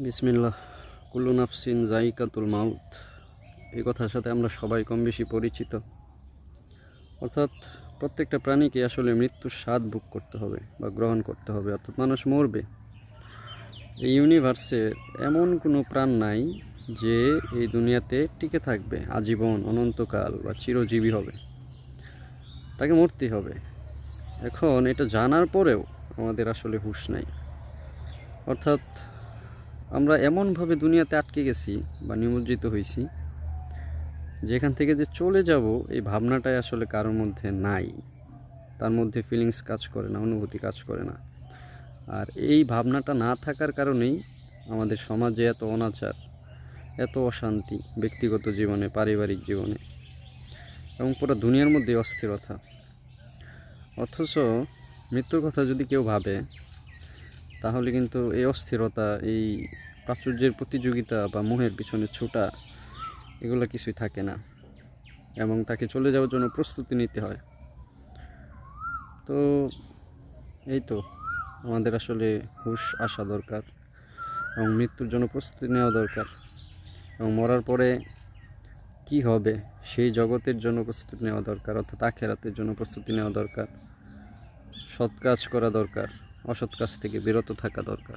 বিসমিল্লাহ। কুল্লু নাফসিন জাইকাতুল মাউত। এই কথার সাথে আমরা সবাই কম বেশি পরিচিত। অর্থাৎ প্রত্যেকটা প্রাণীকে আসলে মৃত্যুর স্বাদ ভোগ করতে হবে বা গ্রহণ করতে হবে, অর্থাৎ মানুষ মরবে। এই ইউনিভার্সে এমন কোনো প্রাণ নাই যে এই দুনিয়াতে টিকে থাকবে, আজীবন, অনন্তকাল বা চিরজীবী হবে। তাকে মরতেই হবে। এখন এটা জানার পরেও আমাদের আসলে হুঁশ নাই। অর্থাৎ আমরা এমনভাবে দুনিয়াতে আটকে গেছি বা নিমজ্জিত হয়েছি যেখান থেকে যে চলে যাব, এই ভাবনাটাই আসলে কারোর মধ্যে নাই। তার মধ্যে ফিলিংস কাজ করে না, অনুভূতি কাজ করে না। আর এই ভাবনাটা না থাকার কারণেই আমাদের সমাজে এত অনাচার, এত অশান্তি ব্যক্তিগত জীবনে, পারিবারিক জীবনে এবং পুরো দুনিয়ার মধ্যে অস্থিরতা। অথচ মৃত্যুর কথা যদি কেউ ভাবে তাহলে কিন্তু এই অস্থিরতা, এই প্রাচুর্যের প্রতিযোগিতা বা মোহের পিছনে ছোটা, এগুলো কিছুই থাকে না এবং তাকে চলে যাওয়ার জন্য প্রস্তুতি নিতে হয়। তো এই তো আমাদের আসলে হুশ আসা দরকার এবং মৃত্যুর জন্য প্রস্তুতি নেওয়া দরকার এবং মরার পরে কি হবে? সেই জগতের জন্য প্রস্তুতি নেওয়া দরকার অর্থাৎ আখেরাতের জন্য প্রস্তুতি নেওয়া দরকার। সৎ কাজ করা দরকার। অসৎ কাজ থেকে বিরত থাকা দরকার।